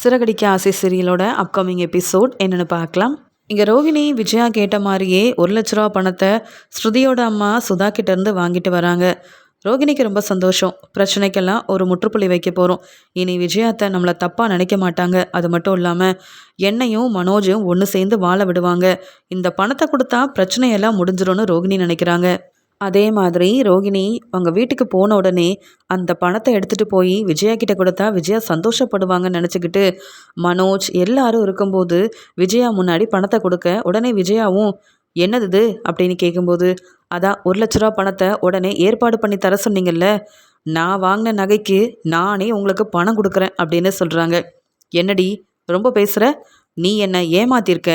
சிறகடிக்க ஆசை சீரியலோட upcoming episode என்னென்னு பார்க்கலாம். இங்கே ரோகிணி விஜயா கேட்ட மாதிரியே ஒரு லட்ச ரூபா பணத்தை ஸ்ருதியோட அம்மா சுதா கிட்டேருந்து வாங்கிட்டு வராங்க. ரோகிணிக்கு ரொம்ப சந்தோஷம். பிரச்சனைக்கெல்லாம் ஒரு முற்றுப்புள்ளி வைக்க போகிறோம் இனி விஜயாத்தை நம்மளை தப்பாக நினைக்க மாட்டாங்க. அது மட்டும் இல்லாமல் என்னையும் மனோஜும் ஒன்று சேர்ந்து வாழ விடுவாங்க. இந்த பணத்தை கொடுத்தா பிரச்சனையெல்லாம் முடிஞ்சிரும்னு ரோகிணி நினைக்கிறாங்க. அதே மாதிரி ரோகிணி அவங்க வீட்டுக்கு போன உடனே அந்த பணத்தை எடுத்துகிட்டு போய் விஜயா கிட்ட கொடுத்தா விஜயா சந்தோஷப்படுவாங்கன்னு நினச்சிக்கிட்டு மனோஜ் எல்லாரும் இருக்கும்போது விஜயா முன்னாடி பணத்தை கொடுக்க உடனே விஜயாவும் என்னது இது? அப்படின்னு கேட்கும்போது அதான் ஒரு லட்ச ரூபா பணத்தை உடனே ஏற்பாடு பண்ணி தர சொன்னீங்கல்ல. நான் வாங்கின நகைக்கு நானே உங்களுக்கு பணம் கொடுக்குறேன் அப்படின்னு சொல்கிறாங்க என்னடி? ரொம்ப பேசுகிற நீ என்னை ஏமாத்திருக்க.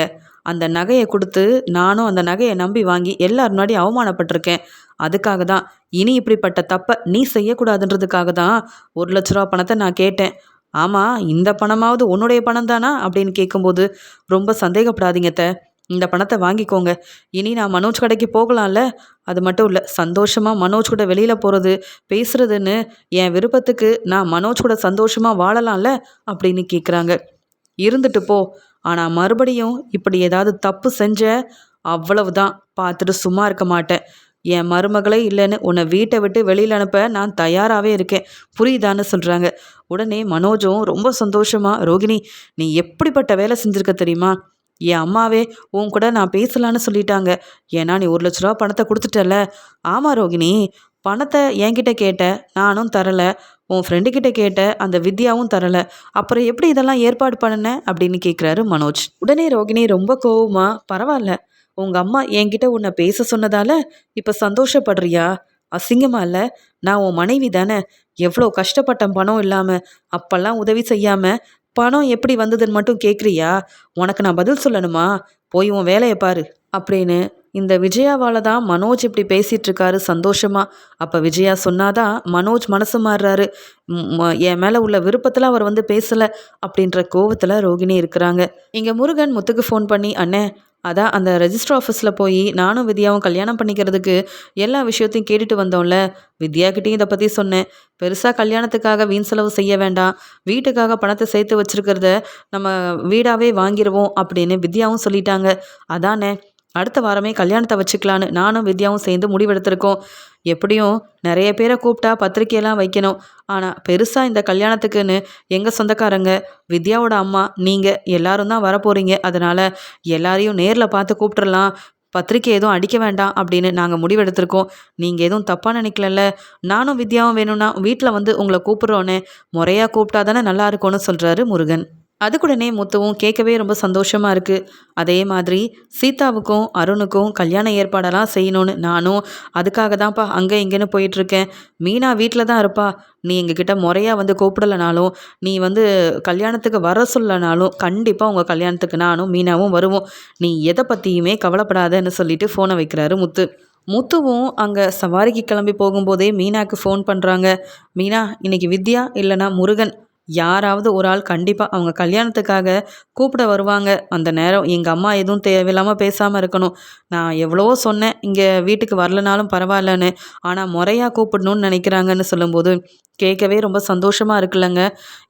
அந்த நகையை கொடுத்து நானும் அந்த நகையை நம்பி வாங்கி எல்லார் முன்னாடி அவமானப்பட்டிருக்கேன். அதுக்காக தான் இனி இப்படிப்பட்ட தப்பை நீ செய்யக்கூடாதுன்றதுக்காக தான் ஒரு லட்ச ரூபா பணத்தை நான் கேட்டேன். ஆமாம் இந்த பணமாவது உன்னுடைய பணம் தானா? அப்படின்னு கேட்கும்போது ரொம்ப சந்தேகப்படாதீங்க த இந்த பணத்தை வாங்கிக்கோங்க. இனி நான் மனோஜ் கடைக்கு போகலாம்ல? அது மட்டும் இல்லை சந்தோஷமாக மனோஜ் கூட வெளியில் போகிறது பேசுகிறதுன்னு என் விருப்பத்துக்கு நான் மனோஜ் கூட சந்தோஷமாக வாழலாம்ல? அப்படின்னு கேட்குறாங்க இருந்துட்டு போ. ஆனால் மறுபடியும் இப்படி ஏதாவது தப்பு செஞ்ச அவ்வளவுதான். பார்த்துட்டு சும்மா இருக்க மாட்டேன். என் மருமகளே இல்லைன்னு உன்னை வீட்டை விட்டு வெளியில் அனுப்ப நான் தயாராகவே இருக்கேன். புரியுதான்னு சொல்கிறாங்க உடனே மனோஜும் ரொம்ப சந்தோஷமாக ரோகிணி நீ எப்படிப்பட்ட வேலை செஞ்சுருக்க தெரியுமா? என் அம்மாவே உன் கூட நான் பேசலான்னு சொல்லிட்டாங்க. ஏன்னா நீ ஒரு லட்ச ரூபா பணத்தை கொடுத்துட்டல ஆமாம் ரோகிணி பணத்தை என்கிட்ட கேட்ட நானும் தரலை. உன் ஃப்ரெண்டுக்கிட்ட கேட்ட அந்த வித்யாவும் தரலை. அப்புறம் எப்படி இதெல்லாம் ஏற்பாடு பண்ணன? அப்படின்னு கேட்குறாரு மனோஜ். உடனே ரோகிணி ரொம்ப கோவமா பரவாயில்ல உங்கள் அம்மா என்கிட்ட உன்னை பேச சொன்னதால இப்போ சந்தோஷப்படுறியா? அசிங்கமா இல்லை. நான் உன் மனைவி தானே. எவ்வளோ கஷ்டப்பட்ட பணம் இல்லாமல் அப்பெல்லாம் உதவி செய்யாமல் பணம் எப்படி வந்ததுன்னு மட்டும் கேட்குறியா உனக்கு நான் பதில் சொல்லணுமா? போய் உன் வேலையை பாரு. அப்படின்னு இந்த விஜயாவால் தான் மனோஜ் இப்படி பேசிகிட்டு இருக்காரு சந்தோஷமா. அப்போ விஜயா சொன்னாதான் மனோஜ் மனசு மாறுறாரு. என் மேலே உள்ள விருப்பத்தில் அவர் வந்து பேசலை அப்படின்ற கோவத்தில் ரோகிணி இருக்கிறாங்க. இங்கே முருகன் முத்துக்கு ஃபோன் பண்ணி அண்ணே அதான் அந்த ரெஜிஸ்டர் ஆஃபீஸில் போய் நானும் வித்யாவும் கல்யாணம் பண்ணிக்கிறதுக்கு எல்லா விஷயத்தையும் கேட்டுட்டு வந்தோம்ல. வித்யாக்கிட்டையும் இதை பற்றி சொன்னேன். பெருசாக கல்யாணத்துக்காக வீண் செலவு செய்ய வேண்டாம். வீட்டுக்காக பணத்தை சேர்த்து வச்சுருக்கிறத நம்ம வீடாகவே வாங்கிடுவோம் அப்படின்னு வித்யாவும் சொல்லிட்டாங்க. அதானே அடுத்த வாரமே கல்யாணத்தை வச்சுக்கலான்னு நானும் வித்யாவும் சேர்ந்து முடிவெடுத்திருக்கோம். எப்படியும் நிறைய பேரை கூப்பிட்டா பத்திரிக்கையெல்லாம் வைக்கணும். ஆனால் பெருசாக இந்த கல்யாணத்துக்குன்னு எங்கள் சொந்தக்காரங்க வித்யாவோட அம்மா நீங்கள் எல்லாரும் தான் வரப்போகிறீங்க அதனால் எல்லாரையும் நேரில் பார்த்து கூப்பிட்றலாம் பத்திரிக்கை எதுவும் அடிக்க வேண்டாம் அப்படின்னு நாங்கள் முடிவெடுத்திருக்கோம். நீங்கள் எதுவும் தப்பாக நினைக்கலல்ல. நானும் வித்யாவும் வேணும்னா வீட்டில் வந்து உங்களை கூப்பிட்றோன்னே முறையாக கூப்பிட்டா தானே நல்லா இருக்கும்னு சொல்கிறாரு முருகன். அதுக்குடனே முத்துவும் கேட்கவே ரொம்ப சந்தோஷமாக இருக்குது அதே மாதிரி சீதாவுக்கும் அருணுக்கும் கல்யாண ஏற்பாடெல்லாம் செய்யணும்னு நானும் அதுக்காக தான்ப்பா அங்கே இங்கேன்னு போயிட்டுருக்கேன். மீனா வீட்டில் தான் இருப்பா. நீ எங்ககிட்ட முறையாக வந்து கூப்பிடலனாலும் நீ வந்து கல்யாணத்துக்கு வர சொல்லனாலும் கண்டிப்பாக உங்கள் கல்யாணத்துக்கு நானும் மீனாவும் வருவோம். நீ எதை பற்றியுமே கவலைப்படாதன்னு சொல்லிட்டு ஃபோனை வைக்கிறாரு முத்து. முத்துவும் அங்கே சவாரிக்கு கிளம்பி போகும்போதே மீனாவுக்கு ஃபோன் பண்ணுறாங்க மீனா இன்னைக்கு வித்யா இல்லைனா முருகன்? யாராவது ஒரு ஆள் கண்டிப்பாக அவங்க கல்யாணத்துக்காக கூப்பிட வருவாங்க. அந்த நேரம் எங்கள் அம்மா எதுவும் தேவையில்லாமல் பேசாமல் இருக்கணும். நான் எவ்வளவோ சொன்னேன். இங்கே வீட்டுக்கு வரலனாலும் பரவாயில்லன்னு. ஆனால் முறையாக கூப்பிடணும்னு நினைக்கிறாங்கன்னு சொல்லும்போது கேட்கவே ரொம்ப சந்தோஷமாக இருக்குல்லங்க.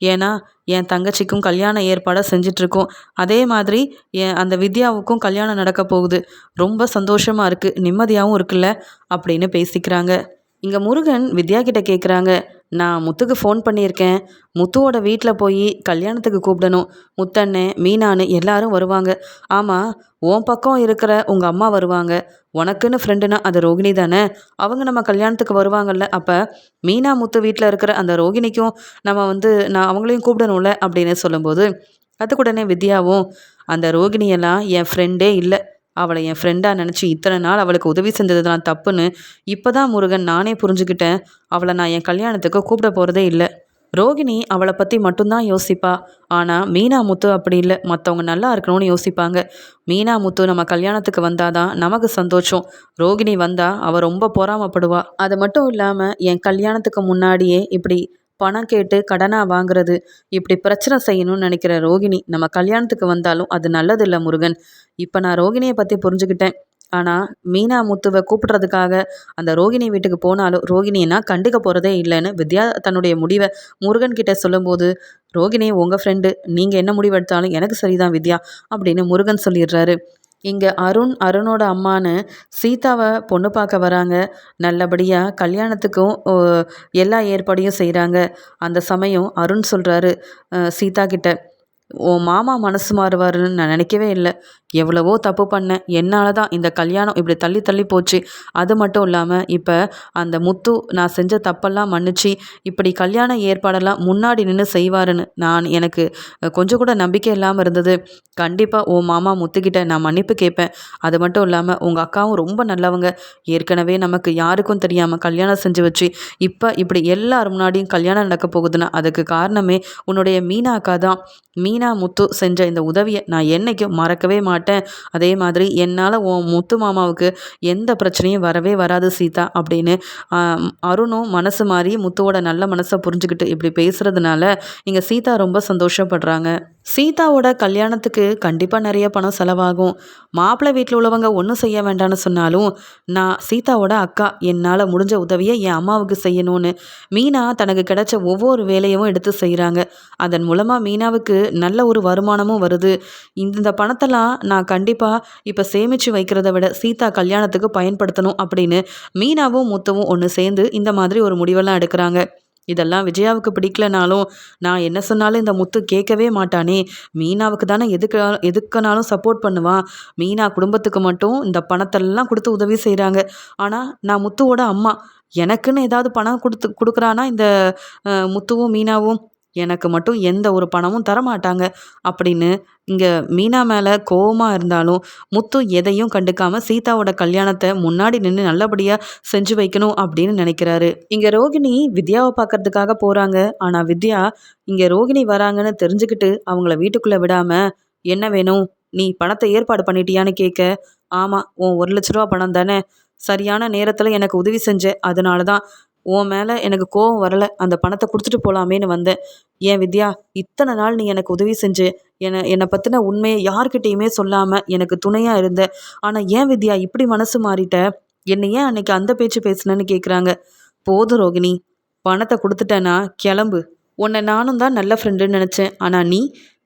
ஏன்னா என் தங்கச்சிக்கும் கல்யாண ஏற்பாடாக செஞ்சிட்ருக்கோம். அதே மாதிரி என் அந்த வித்யாவுக்கும் கல்யாணம் நடக்க போகுது. ரொம்ப சந்தோஷமாக இருக்குது நிம்மதியாகவும் இருக்குல்ல? அப்படின்னு பேசிக்கிறாங்க. இங்கே முருகன் வித்யா கிட்ட கேட்குறாங்க நான் முத்துக்கு ஃபோன் பண்ணியிருக்கேன். முத்துவோட வீட்டில் போய் கல்யாணத்துக்கு கூப்பிடணும். முத்தண்ணே மீனான்னு எல்லாரும் வருவாங்க. ஆமாம் உன் பக்கம் இருக்கிற உங்கள் அம்மா வருவாங்க. உனக்குன்னு ஃப்ரெண்டுனா அது ரோகிணி தானே? அவங்க நம்ம கல்யாணத்துக்கு வருவாங்கல்ல அப்போ மீனா முத்து வீட்டில் இருக்கிற அந்த ரோகிணிக்கும் நம்ம வந்து நான் அவங்களையும் கூப்பிடணும்ல? அப்படின்னு சொல்லும்போது அதுக்குடனே வித்யாவும் அந்த ரோகிணியெல்லாம் என் ஃப்ரெண்டே இல்லை. அவளை என் ஃப்ரெண்டாக நினச்சி இத்தனை நாள் அவளுக்கு உதவி செஞ்சதுலாம் தப்புன்னு இப்போ தான் முருகன் நானே புரிஞ்சுக்கிட்டேன். அவளை நான் என் கல்யாணத்துக்கு கூப்பிட போகிறதே இல்லை. ரோகிணி அவளை பற்றி மட்டும்தான் யோசிப்பா. ஆனால் மீனா முத்து அப்படி இல்லை. மற்றவங்க நல்லா இருக்கணும்னு யோசிப்பாங்க. மீனா முத்து நம்ம கல்யாணத்துக்கு வந்தாதான் நமக்கு சந்தோஷம். ரோகிணி வந்தால் அவள் ரொம்ப பொறாமப்படுவா. அது மட்டும் இல்லாமல் என் கல்யாணத்துக்கு முன்னாடியே இப்படி பணம் கேட்டு கடனாக வாங்குறது இப்படி பிரச்சனை செய்யணும்னு நினைக்கிற ரோகிணி நம்ம கல்யாணத்துக்கு வந்தாலும் அது நல்லதில்லை முருகன். இப்போ நான் ரோகிணியை பற்றி புரிஞ்சுக்கிட்டேன். ஆனால் மீனா முத்துவை கூப்பிடுறதுக்காக அந்த ரோகிணி வீட்டுக்கு போனாலும் ரோகிணியை நான் கண்டுக்க போகிறதே இல்லைன்னு வித்யா தன்னுடைய முடிவை முருகன் கிட்டே சொல்லும்போது ரோகிணி உங்கள் ஃப்ரெண்டு நீங்கள் என்ன முடிவெடுத்தாலும் எனக்கு சரிதான் வித்யா அப்படின்னு முருகன் சொல்லிடுறாரு. இங்கே அருண் அருணோட அம்மான்னு சீதாவை பொண்ணு பார்க்க வராங்க. நல்லபடியாக கல்யாணத்துக்கும் எல்லா ஏற்பாடையும் செய்கிறாங்க அந்த சமயம் அருண் சொல்கிறாரு சீதா கிட்ட. உன் மாமா மனசு மாறுவாருன்னு நான் நினைக்கவே இல்லை. எவ்வளவோ தப்பு பண்ணேன். என்னால் தான் இந்த கல்யாணம் இப்படி தள்ளி தள்ளி போச்சு. அது மட்டும் இல்லாமல் இப்போ அந்த முத்து நான் செஞ்ச தப்பெல்லாம் மன்னிச்சு இப்படி கல்யாண ஏற்பாடெல்லாம் முன்னாடி நின்று செய்வாருன்னு நான் எனக்கு கொஞ்சம் கூட நம்பிக்கை இல்லாமல் இருந்தது. கண்டிப்பாக உன் மாமா முத்துக்கிட்ட நான் மன்னிப்பு கேட்பேன். அது மட்டும் இல்லாமல் உங்கள் அக்காவும் ரொம்ப நல்லவங்க. ஏற்கனவே நமக்கு யாருக்கும் தெரியாமல் கல்யாணம் செஞ்சு வச்சு இப்போ இப்படி எல்லார் முன்னாடியும் கல்யாணம் நடக்க போகுதுன்னா அதுக்கு காரணமே உன்னுடைய மீனா அக்கா தான் மீனா முத்து செஞ்ச இந்த உதவியை நான் என்னைக்கும் மறக்கவே மாட்டேன். அதே மாதிரி என்னால் உன் முத்து மாமாவுக்கு எந்த பிரச்சனையும் வரவே வராது சீதா அப்படின்னு அருணும் மனசு மாறி முத்துவோட நல்ல மனசை புரிஞ்சுக்கிட்டு இப்படி பேசுகிறதுனால இங்கே சீதா ரொம்ப சந்தோஷப்படுறாங்க. சீதாவோட கல்யாணத்துக்கு கண்டிப்பாக நிறைய பணம் செலவாகும். மாப்பிள்ளை வீட்டில் உள்ளவங்க ஒன்றும் செய்ய வேண்டாம்னு சொன்னாலும் நான் சீதாவோட அக்கா என்னால் முடிஞ்ச உதவியை என் அம்மாவுக்கு செய்யணும்னு மீனா தனக்கு கிடைச்ச ஒவ்வொரு வேலையும் எடுத்து செய்கிறாங்க அதன் மூலமாக மீனாவுக்கு நல்ல ஒரு வருமானமும் வருது. இந்த பணத்தெல்லாம் நான் கண்டிப்பாக இப்போ சேமித்து வைக்கிறத விட சீதா கல்யாணத்துக்கு பயன்படுத்தணும் அப்படின்னு மீனாவும் முத்தவும் ஒன்று சேர்ந்து இந்த மாதிரி ஒரு முடிவெல்லாம் எடுக்கிறாங்க. இதெல்லாம் விஜயாவுக்கு பிடிக்கலனாலும் நான் என்ன சொன்னாலும் இந்த முத்து கேட்கவே மாட்டானே. மீனாவுக்கு தானே எதுக்கு எதுக்குனாலும் சப்போர்ட் பண்ணுவான் மீனா குடும்பத்துக்கு மட்டும் இந்த பணத்தெல்லாம் கொடுத்து உதவி செய்கிறாங்க ஆனால் நான் முத்துவோட அம்மா. எனக்குன்னு ஏதாவது பணம் கொடுத்து கொடுக்குறானா இந்த முத்துவும் மீனாவும்? எனக்கு மட்டும் எந்த ஒரு பணமும் தரமாட்டாங்க. அப்படின்னு இங்கே மீனா மேலே கோவமாக இருந்தாலும் முத்து எதையும் கண்டுக்காமல் சீதாவோட கல்யாணத்தை முன்னாடி நின்று நல்லபடியாக செஞ்சு வைக்கணும் அப்படின்னு நினைக்கிறாரு. இங்கே ரோகிணி வித்யாவை பார்க்கறதுக்காக போகிறாங்க ஆனால் வித்யா இங்கே ரோகிணி வராங்கன்னு தெரிஞ்சுக்கிட்டு அவங்கள வீட்டுக்குள்ளே விடாமல் என்ன வேணும்? நீ பணத்தை ஏற்பாடு பண்ணிட்டியான்னு கேட்க ஆமாம் உன் ஒரு லட்ச ரூபா பணம் தானே. சரியான நேரத்தில் எனக்கு உதவி செஞ்ச அதனால தான் உன் மேலே எனக்கு கோவம் வரல அந்த பணத்தை கொடுத்துட்டு போகலாமேன்னு வந்தேன். ஏன் வித்யா இத்தனை நாள் நீ எனக்கு உதவி செஞ்சு என்னை என்னை பற்றின உண்மையை யார்கிட்டயுமே சொல்லாமல் எனக்கு துணையாக இருந்த. ஆனால் ஏன் வித்யா இப்படி மனசு மாறிட்ட? என்னை ஏன் அன்னைக்கு அந்த பேச்சு பேசுனேன்னு கேட்குறாங்க போதும் ரோகிணி பணத்தை கொடுத்துட்டேன்னா கிளம்பு. உன்னை நானும் தான் நல்ல ஃப்ரெண்டுன்னு நினச்சேன். ஆனால் நீ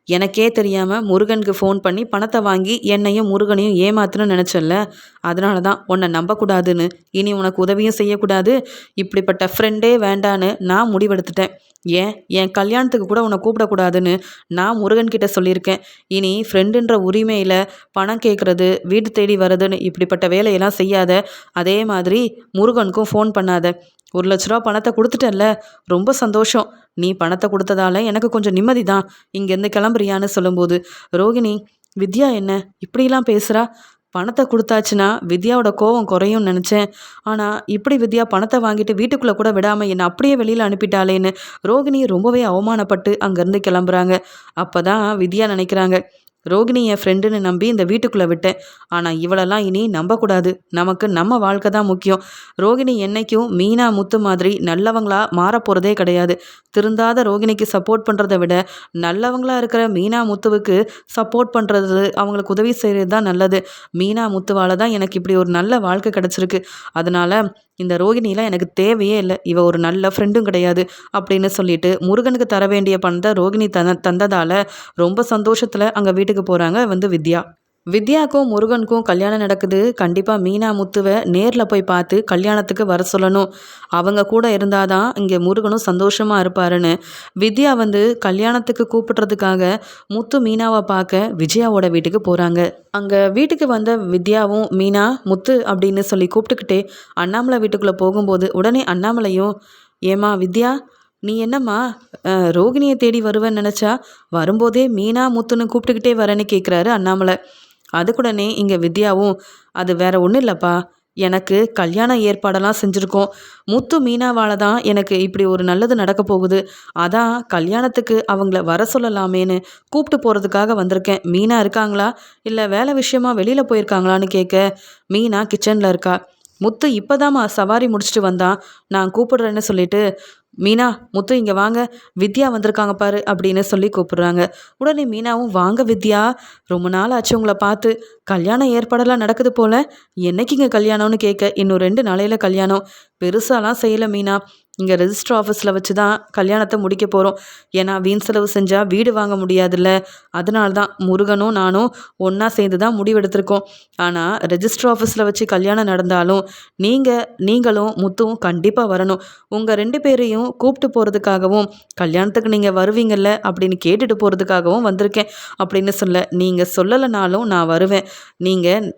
எனக்கே தெரியாமல் முருகனுக்கு ஃபோன் பண்ணி பணத்தை வாங்கி என்னையும் முருகனையும் ஏமாத்தணும்னு நினச்சல்ல. அதனால தான் உன்னை நம்பக்கூடாதுன்னு. இனி உனக்கு உதவியும் செய்யக்கூடாது. இப்படிப்பட்ட ஃப்ரெண்டே வேண்டான்னு நான் முடிவெடுத்துட்டேன். ஏன்? என் கல்யாணத்துக்கு கூட உன்னை கூப்பிடக்கூடாதுன்னு நான் முருகன்கிட்ட சொல்லியிருக்கேன். இனி ஃப்ரெண்டுன்ற உரிமையில் பணம் கேட்குறது வீடு தேடி வர்றதுன்னு இப்படிப்பட்ட வேலையெல்லாம் செய்யாத. அதே மாதிரி முருகனுக்கும் ஃபோன் பண்ணாத. ஒரு லட்ச ரூபா பணத்தை கொடுத்துட்டேன்ல. ரொம்ப சந்தோஷம். நீ பணத்தை கொடுத்ததால எனக்கு கொஞ்சம் நிம்மதி தான் இங்கேருந்து கிளம்புறியான்னு சொல்லும்போது ரோகிணி வித்யா என்ன? இப்படிலாம் பேசுகிறா பணத்தை கொடுத்தாச்சுன்னா வித்யாவோட கோவம் குறையும்னு நினச்சேன். ஆனால் இப்படி வித்யா பணத்தை வாங்கிட்டு வீட்டுக்குள்ளே கூட விடாமல் என்னை அப்படியே வெளியில் அனுப்பிட்டாலேன்னு ரோகிணி ரொம்பவே அவமானப்பட்டு அங்கேருந்து கிளம்புறாங்க. அப்போ தான் வித்யா நினைக்கிறாங்க ரோகிணி என் ஃப்ரெண்டுன்னு நம்பி இந்த வீட்டுக்குள்ளே விட்டேன். ஆனால் இவளெல்லாம் இனி நம்பக்கூடாது. நமக்கு நம்ம வாழ்க்கை தான் முக்கியம். ரோகிணி என்னைக்கும் மீனா முத்து மாதிரி நல்லவங்களா மாறப்போகிறதே கிடையாது. திருந்தாத ரோகிணிக்கு சப்போர்ட் பண்ணுறதை விட நல்லவங்களா இருக்கிற மீனா முத்துவுக்கு சப்போர்ட் பண்ணுறது அவங்களுக்கு உதவி செய்கிறது தான் நல்லது. மீனா முத்துவால் தான் எனக்கு இப்படி ஒரு நல்ல வாழ்க்கை கிடச்சிருக்கு. அதனால் இந்த ரோகிணிலாம் எனக்கு தேவையே இல்லை. இவ ஒரு நல்ல ஃப்ரெண்டும் கிடையாது அப்படின்னு சொல்லிட்டு முருகனுக்கு தர வேண்டிய பணத்தை ரோகிணி தந்த தந்ததால் ரொம்ப சந்தோஷத்தில் அங்கே வீட்டுக்கு போகிறாங்க வந்து வித்யா. வித்யாக்கும் முருகனுக்கும் கல்யாணம் நடக்குது. கண்டிப்பாக மீனா முத்துவை நேரில் போய் பார்த்து கல்யாணத்துக்கு வர சொல்லணும். அவங்க கூட இருந்தால் தான் இங்கே முருகனும் சந்தோஷமாக இருப்பாருன்னு. வித்யா வந்து கல்யாணத்துக்கு கூப்பிடுறதுக்காக முத்து மீனாவை பார்க்க விஜயாவோட வீட்டுக்கு போகிறாங்க அங்கே வீட்டுக்கு வந்த வித்யாவும் மீனா முத்து அப்படின்னு சொல்லி கூப்பிட்டுக்கிட்டே அண்ணாமலை வீட்டுக்குள்ளே போகும்போது உடனே அண்ணாமலையும் ஏமா வித்யா நீ என்னம்மா ரோகிணியை தேடி வருவேன்னு நினச்சா வரும்போதே மீனா முத்துன்னு கூப்பிட்டுக்கிட்டே வரேன்னு கேட்குறாரு அண்ணாமலை. அதுக்குடனே இங்கே வித்யாவும் அது வேற ஒன்றும் இல்லைப்பா. எனக்கு கல்யாண ஏற்பாடெல்லாம் செஞ்சுருக்கோம். முத்து மீனாவால் தான் எனக்கு இப்படி ஒரு நல்லது நடக்க போகுது. அதான் கல்யாணத்துக்கு அவங்கள வர சொல்லலாமேன்னு கூப்பிட்டு போகிறதுக்காக வந்திருக்கேன். மீனா இருக்காங்களா? இல்லை வேலை விஷயமா வெளியில் போயிருக்காங்களான்னு கேட்க மீனா கிச்சனில் இருக்கா. முத்து இப்போதாம்மா சவாரி முடிச்சுட்டு வந்தான். நான் கூப்பிடுறேன்னு சொல்லிட்டு மீனா முத்து இங்கே வாங்க. வித்யா வந்திருக்காங்க பாரு அப்படின்னு சொல்லி கூப்பிடுறாங்க. உடனே மீனாவும் வாங்க வித்யா ரொம்ப நாள் ஆச்சு உங்களை பார்த்து. கல்யாண ஏற்பாடெல்லாம் நடக்குது போல. என்னைக்குங்க கல்யாணம்னு கேட்க இன்னும் ரெண்டு நாளையில் கல்யாணம். பெருசாலாம் செய்யலை மீனா. இங்கே ரெஜிஸ்டர் ஆஃபீஸில் வச்சு தான் கல்யாணத்தை முடிக்க போகிறோம் ஏன்னா வீண் செலவு செஞ்சால் வீடு வாங்க முடியாதுல்ல. அதனால தான் முருகனும் நானும் ஒன்றா சேர்ந்து தான் முடிவெடுத்திருக்கோம். ஆனால் ரெஜிஸ்டர் ஆஃபீஸில் வச்சு கல்யாணம் நடந்தாலும் நீங்கள் நீங்களும் முத்துவும் கண்டிப்பாக வரணும். உங்கள் ரெண்டு பேரையும் கூப்பிட்டு போகிறதுக்காகவும் கல்யாணத்துக்கு நீங்கள் வருவீங்கள்ல அப்படின்னு கேட்டுட்டு போகிறதுக்காகவும் வந்திருக்கேன். அப்படின்னு சொல்ல நீங்கள் சொல்லலைனாலும் நான் வருவேன். நீங்கள்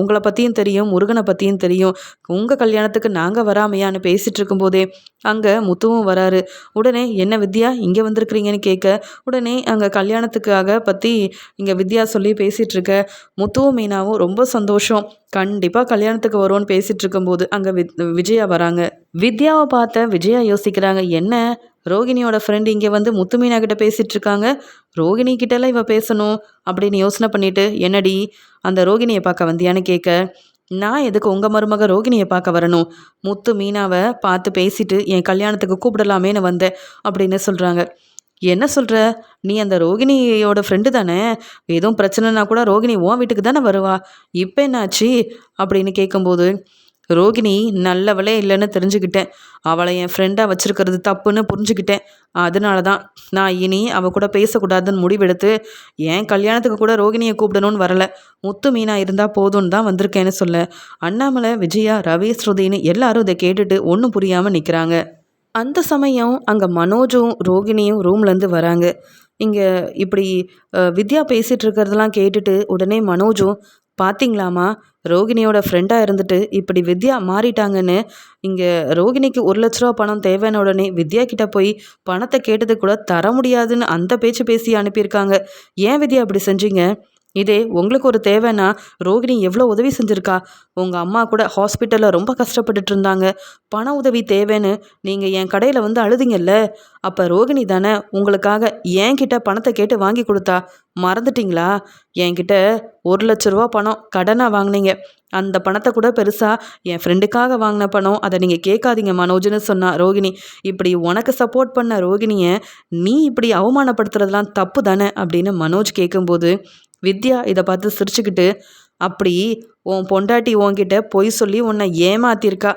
உங்களை பற்றியும் தெரியும் முருகனை பற்றியும் தெரியும். உங்கள் கல்யாணத்துக்கு நாங்கள் வராமையான்னு பேசிகிட்டு இருக்கும்போதே அங்கே முத்துவும் வராரு. உடனே என்ன வித்யா இங்கே வந்திருக்கிறீங்கன்னு கேட்க உடனே அங்கே கல்யாணத்துக்காக பற்றி இங்கே வித்யா சொல்லி பேசிகிட்ருக்க முத்துவும் மீனாவும் ரொம்ப சந்தோஷம். கண்டிப்பாக கல்யாணத்துக்கு வரும்னு பேசிகிட்டு இருக்கும்போது அங்கே வித் விஜயா வராங்க. வித்யாவை பார்த்த விஜயா யோசிக்கிறாங்க என்ன? ரோகிணியோட ஃப்ரெண்டு இங்கே வந்து முத்து மீனா கிட்ட பேசிகிட்டு இருக்காங்க ரோகிணி கிட்டலாம் இவ பேசணும்? அப்படின்னு யோசனை பண்ணிட்டு என்னடி அந்த ரோகிணியை பார்க்க வந்தியான்னு கேட்க. நான் எதுக்கு உங்கள் மருமக ரோகிணியை பார்க்க வரணும்? முத்து மீனாவை பார்த்து பேசிட்டு என் கல்யாணத்துக்கு கூப்பிடலாமேன்னு வந்தேன் அப்படின்னு சொல்கிறாங்க என்ன சொல்கிற நீ அந்த ரோகிணியோட ஃப்ரெண்டு தானே? எதுவும் பிரச்சனைனா கூட ரோகிணி உன் வீட்டுக்கு தானே வருவா? இப்போ என்னாச்சு? அப்படின்னு கேட்கும்போது ரோகிணி நல்லவளே இல்லைன்னு தெரிஞ்சுக்கிட்டேன். அவளை என் ஃப்ரெண்டாக வச்சுருக்கிறது தப்புன்னு புரிஞ்சுக்கிட்டேன். அதனால தான் நான் இனி அவள் கூட பேசக்கூடாதுன்னு முடிவெடுத்து என் கல்யாணத்துக்கு கூட ரோகிணியை கூப்பிடணும்னு வரல. முத்து மீனா இருந்தால் போதும்னு தான் வந்திருக்கேன்னு சொல்ல அண்ணாமலை விஜயா ரவி ஸ்ருதின்னு எல்லாரும் இதை கேட்டுட்டு ஒன்றும் புரியாமல் நிற்கிறாங்க அந்த சமயம் அங்கே மனோஜும் ரோகிணியும் ரூம்லேருந்து வராங்க. இங்கே இப்படி வித்யா பேசிகிட்டு இருக்கிறதெல்லாம் கேட்டுட்டு உடனே மனோஜும் பார்த்தீங்களாமா ரோகிணியோட ஃப்ரெண்டாக இருந்துட்டு இப்படி வித்யா மாறிட்டாங்கன்னு இங்கே ரோகிணிக்கு ஒரு லட்ச ரூபா பணம் தேவையான உடனே வித்யா கிட்ட போய் பணத்தை கேட்டது கூட தர முடியாதுன்னு அந்த பேச்சு பேசி அனுப்பியிருக்காங்க. ஏன் வித்யா அப்படி செஞ்சீங்க? இதே உங்களுக்கு ஒரு தேவைன்னா ரோகிணி எவ்வளோ உதவி செஞ்சுருக்கா? உங்கள் அம்மா கூட ஹாஸ்பிட்டலில் ரொம்ப கஷ்டப்பட்டுட்டு இருந்தாங்க பண உதவி தேவைன்னு நீங்கள் என் கடையில் வந்து அழுதிங்கல்ல? அப்போ ரோகிணி தானே உங்களுக்காக என்கிட்ட பணத்தை கேட்டு வாங்கி கொடுத்தா? மறந்துட்டீங்களா? என்கிட்ட ஒரு லட்ச ரூபா பணம் கடனாக வாங்கினீங்க. அந்த பணத்தை கூட பெருசாக என் ஃப்ரெண்டுக்காக வாங்கின பணம் அதை நீங்கள் கேட்காதீங்க மனோஜ்னு சொன்னா ரோகிணி. இப்படி உனக்கு சப்போர்ட் பண்ண ரோகிணியை நீ இப்படி அவமானப்படுத்துறதுலாம் தப்பு தானே அப்படின்னு மனோஜ் கேட்கும்போது வித்யா இதை பார்த்து சிரிச்சுக்கிட்டு அப்படி உன் பொண்டாட்டி உன்கிட்ட பொய் சொல்லி உன்னை ஏமாத்திருக்கா?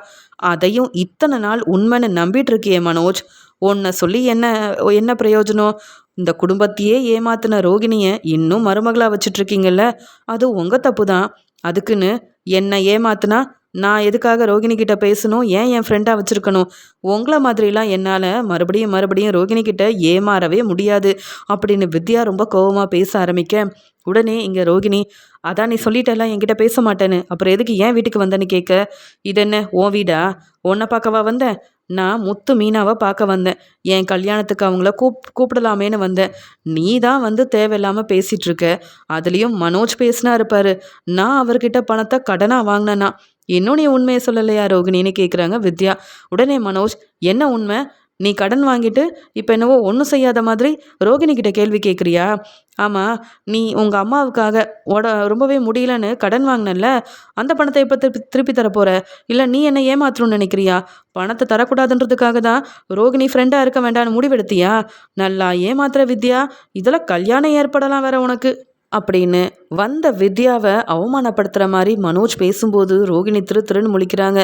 அதையும் இத்தனை நாள் உண்மைன்னு நம்பிட்டு இருக்கியே மனோஜ். உன்னை சொல்லி என்ன என்ன பிரயோஜனம்? இந்த குடும்பத்தையே ஏமாத்தின ரோகிணியை இன்னும் மருமகளாக வச்சிட்ருக்கீங்கல்ல அது உங்கள் தப்பு தான் அதுக்குன்னு என்னை ஏமாத்தினா நான் எதுக்காக ரோகிணி கிட்ட பேசணும்? ஏன் என் ஃப்ரெண்டாக வச்சுருக்கணும்? உங்களை மாதிரிலாம் என்னால் மறுபடியும் மறுபடியும் ரோகிணி கிட்ட ஏமாறவே முடியாது அப்படின்னு வித்யா ரொம்ப கோபமாக பேச ஆரம்பிக்க. உடனே இங்கே ரோகிணி அதான் நீ சொல்லிட்டெல்லாம் என்கிட்ட பேச மாட்டேன்னு. அப்புறம் எதுக்கு ஏன் வீட்டுக்கு வந்தேன்னு கேட்க? இது என்ன உன் வீடா? உன்னை பார்க்கவா வந்தேன்? நான் முத்து மீனாவை பார்க்க வந்தேன். என் கல்யாணத்துக்கு அவங்கள கூப் கூப்பிடலாமேன்னு வந்தேன். நீ தான் வந்து தேவையில்லாமல் பேசிகிட்ருக்க அதுலேயும் மனோஜ் பேசினா இருப்பார் நான் அவர்கிட்ட பணத்தை கடனாக வாங்கினேன்னா இன்னும் நீ உண்மையை சொல்லலையா ரோகிணின்னு கேட்குறாங்க வித்யா. உடனே மனோஜ் என்ன உண்மை? நீ கடன் வாங்கிட்டு இப்போ என்னவோ ஒன்றும் செய்யாத மாதிரி ரோகிணி கிட்ட கேள்வி கேட்குறியா ஆமாம் நீ உங்கள் அம்மாவுக்காக உட ரொம்பவே முடியலன்னு கடன் வாங்கினல்ல? அந்த பணத்தை எப்போ திருப்பி திருப்பி தரப்போகிற இல்லை நீ என்ன ஏமாத்தணும்னு நினைக்கிறியா? பணத்தை தரக்கூடாதுன்றதுக்காக தான் ரோகிணி ஃப்ரெண்டாக இருக்க வேண்டாம்னு முடிவெடுத்தியா? நல்லா ஏமாத்துற வித்யா இதில் கல்யாணம் ஏற்படலாம் வேற உனக்கு. அப்படின்னு வந்த வித்யாவை அவமானப்படுத்துகிற மாதிரி மனோஜ் பேசும்போது ரோகிணி திரு திருன்னு முழிக்கிறாங்க.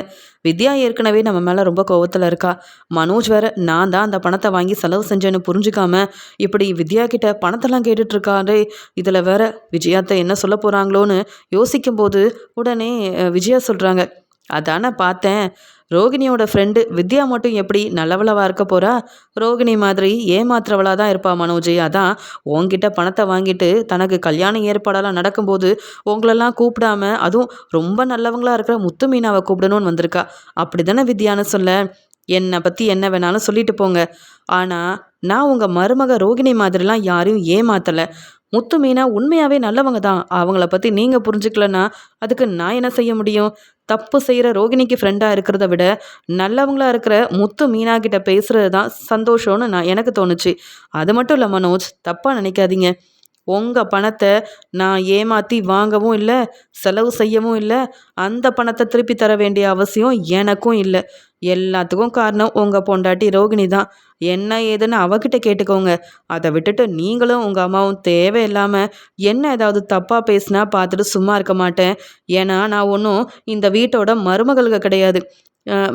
வித்யா ஏற்கனவே நம்ம மேலே ரொம்ப கோவத்தில் இருக்கா. மனோஜ் வேற நான் தான் அந்த பணத்தை வாங்கி செலவு செஞ்சேன்னு புரிஞ்சுக்காம இப்படி வித்யா கிட்ட பணத்தெல்லாம் கேட்டுட்ருக்காரே இதில் வேற விஜயாத்தை என்ன சொல்ல போகிறாங்களோன்னு யோசிக்கும்போது உடனே விஜயா சொல்கிறாங்க அதான பார்த்தேன். ரோகிணியோட ஃப்ரெண்டு வித்யா மட்டும் எப்படி நல்லவளவா இருக்க போகிறா ரோகிணி மாதிரி ஏமாத்துறவளாக தான் இருப்பா மனோஜ். அதான் உங்ககிட்ட பணத்தை வாங்கிட்டு தனக்கு கல்யாணம் ஏற்பாடெல்லாம் நடக்கும்போது உங்களெல்லாம் கூப்பிடாம அதுவும் ரொம்ப நல்லவங்களா இருக்கிற முத்து மீனாவை கூப்பிடணும்னு வந்திருக்கா. அப்படி தானே வித்யான்னு சொல்ல? என்னை பற்றி என்ன வேணாலும் சொல்லிட்டு போங்க. ஆனால் நான் உங்கள் மருமக ரோகிணி மாதிரிலாம் யாரையும் ஏமாத்தலை. முத்து மீனா உண்மையாகவே நல்லவங்க தான். அவங்கள பற்றி நீங்கள் புரிஞ்சுக்கலன்னா அதுக்கு நான் என்ன செய்ய முடியும்? தப்பு செய்கிற ரோகிணிக்கு ஃப்ரெண்டாக இருக்கிறத விட நல்லவங்களா இருக்கிற முத்து மீனா கிட்ட பேசுகிறது தான் சந்தோஷம்னு நான் எனக்கு தோணுச்சு. அது மட்டும் இல்லை மனோஜ் தப்பாக நினைக்காதீங்க. உங்கள் பணத்தை நான் ஏமாற்றி வாங்கவும் இல்லை செலவு செய்யவும் இல்லை அந்த பணத்தை திருப்பி தர வேண்டிய அவசியம் எனக்கும் இல்லை. எல்லாத்துக்கும் காரணம் உங்கள் பொண்டாட்டி ரோகிணி தான். என்ன ஏதுன்னு அவகிட்ட கேட்டுக்கோங்க. அதை விட்டுட்டு நீங்களும் உங்கள் அம்மாவும் தேவையில்லாமல் என்ன ஏதாவது தப்பாக பேசினா பார்த்துட்டு சும்மா இருக்க மாட்டேன். ஏன்னா நான் ஒன்றும் இந்த வீட்டோட மருமகளுக்கு கிடையாது.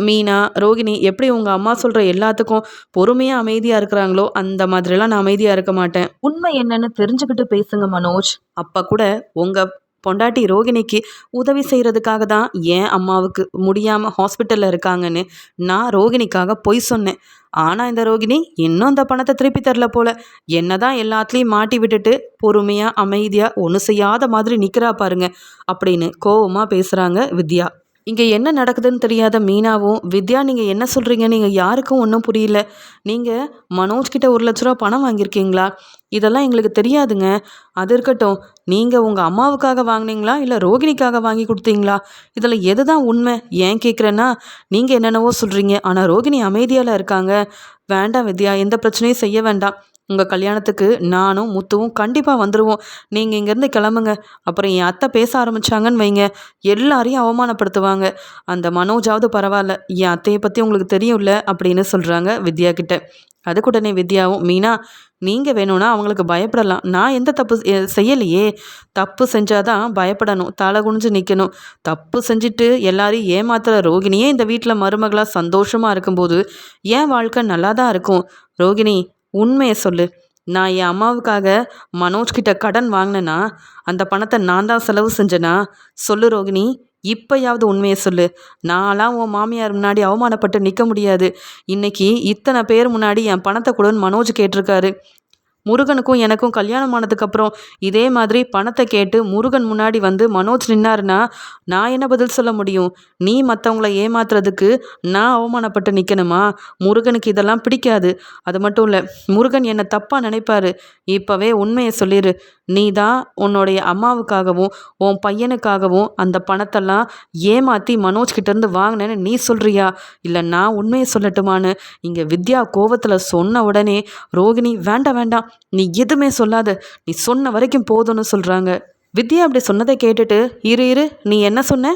மீனா ரோகிணி எப்படி உங்கள் அம்மா சொல்கிற எல்லாத்துக்கும் பொறுமையாக அமைதியாக இருக்கிறாங்களோ அந்த மாதிரிலாம் நான் அமைதியாக இருக்க மாட்டேன். உண்மை என்னன்னு தெரிஞ்சுக்கிட்டு பேசுங்க மனோஜ். அப்போ கூட உங்கள் பொண்டாட்டி ரோகிணிக்கு உதவி செய்கிறதுக்காக தான் ஏன் அம்மாவுக்கு முடியாமல் ஹாஸ்பிட்டலில் இருக்காங்கன்னு நான் ரோகிணிக்காக பொய் சொன்னேன். ஆனால் இந்த ரோகிணி இன்னும் அந்த பணத்தை திருப்பி தரல போல. என்னதான் எல்லாத்துலேயும் மாட்டி விட்டுட்டு பொறுமையாக அமைதியாக ஒன்றும் செய்யாத மாதிரி நிற்கிறா பாருங்க. அப்படின்னு கோவமாக பேசுகிறாங்க வித்யா. இங்கே என்ன நடக்குதுன்னு தெரியாத மீனாவும் வித்யா நீங்கள் என்ன சொல்கிறீங்க நீங்கள் யாருக்கும் ஒன்றும் புரியல. நீங்கள் மனோஜ்கிட்ட ஒரு லட்ச ரூபா பணம் வாங்கியிருக்கீங்களா? இதெல்லாம் எங்களுக்கு தெரியாதுங்க. அது இருக்கட்டும். நீங்கள் உங்கள் அம்மாவுக்காக வாங்கினீங்களா? இல்லை ரோகிணிக்காக வாங்கி கொடுத்தீங்களா? இதில் எது தான் உண்மை? ஏன் கேட்குறேன்னா நீங்கள் என்னென்னவோ சொல்கிறீங்க ஆனால் ரோகிணி அமைதியால் இருக்காங்க. வேண்டாம் வித்யா எந்த பிரச்சனையும் செய்ய வேண்டாம். உங்கள் கல்யாணத்துக்கு நானும் முத்துவும் கண்டிப்பாக வந்துடுவோம் நீங்கள் இங்கேருந்து கிளம்புங்க. அப்புறம் என் அத்தை பேச ஆரம்பிச்சாங்கன்னு வைங்க. எல்லாரையும் அவமானப்படுத்துவாங்க. அந்த மனோஜாவது பரவாயில்ல. என் அத்தையை பற்றி உங்களுக்கு தெரியும்ல அப்படின்னு சொல்கிறாங்க வித்யா கிட்ட. அதுக்குடனே வித்யாவும் மீனா நீங்கள் வேணும்னா அவங்களுக்கு பயப்படலாம். நான் எந்த தப்பு செய்யலையே. தப்பு செஞ்சாதான் பயப்படணும். தலை குனிஞ்சு நிற்கணும் தப்பு செஞ்சுட்டு எல்லாரையும் ஏமாத்துற ரோகிணியே இந்த வீட்டில் மருமகளாக சந்தோஷமாக இருக்கும்போது என் வாழ்க்கை நல்லா தான் இருக்கும். ரோகிணி உண்மையை சொல்லு. நான் என் அம்மாவுக்காக மனோஜ்கிட்ட கடன் வாங்கினேன்னா அந்த பணத்தை நான் தான் செலவு செஞ்சேனா? சொல்லு ரோகிணி இப்போயாவது உண்மையை சொல்லு. நான்லாம் உன் மாமியார் முன்னாடி அவமானப்பட்டு நிற்க முடியாது. இன்னைக்கு இத்தனை பேர் முன்னாடி என் பணத்தை கொடுன்னு மனோஜ் கேட்டிருக்காரு. முருகனுக்கும் எனக்கும் கல்யாணம் ஆனதுக்கப்புறம் இதே மாதிரி பணத்தை கேட்டு முருகன் முன்னாடி வந்து மனோஜ் நின்னாருன்னா நான் என்ன பதில் சொல்ல முடியும்? நீ மற்றவங்கள ஏமாத்துறதுக்கு நான் அவமானப்பட்டு நிற்கணுமா முருகனுக்கு இதெல்லாம் பிடிக்காது. அது மட்டும் இல்லை முருகன் என்னை தப்பாக நினைப்பாரு. இப்போவே உண்மையை சொல்லிடு நீ தான் உன்னுடைய அம்மாவுக்காகவும் உன் பையனுக்காகவும் அந்த பணத்தெல்லாம் ஏமாற்றி மனோஜ் கிட்டேருந்து வாங்கினேன்னு நீ சொல்கிறியா இல்லை நான் உண்மையை சொல்லட்டுமான்னு? இங்கே வித்யா கோவத்தில் சொன்ன உடனே ரோகிணி வேண்டாம் வேண்டாம். நீ எதுவுமே சொல்லாத. நீ சொன்ன வரைக்கும் போதும்னு சொல்கிறாங்க வித்யா அப்படி சொன்னதை கேட்டுட்டு இரு இரு நீ என்ன சொன்ன?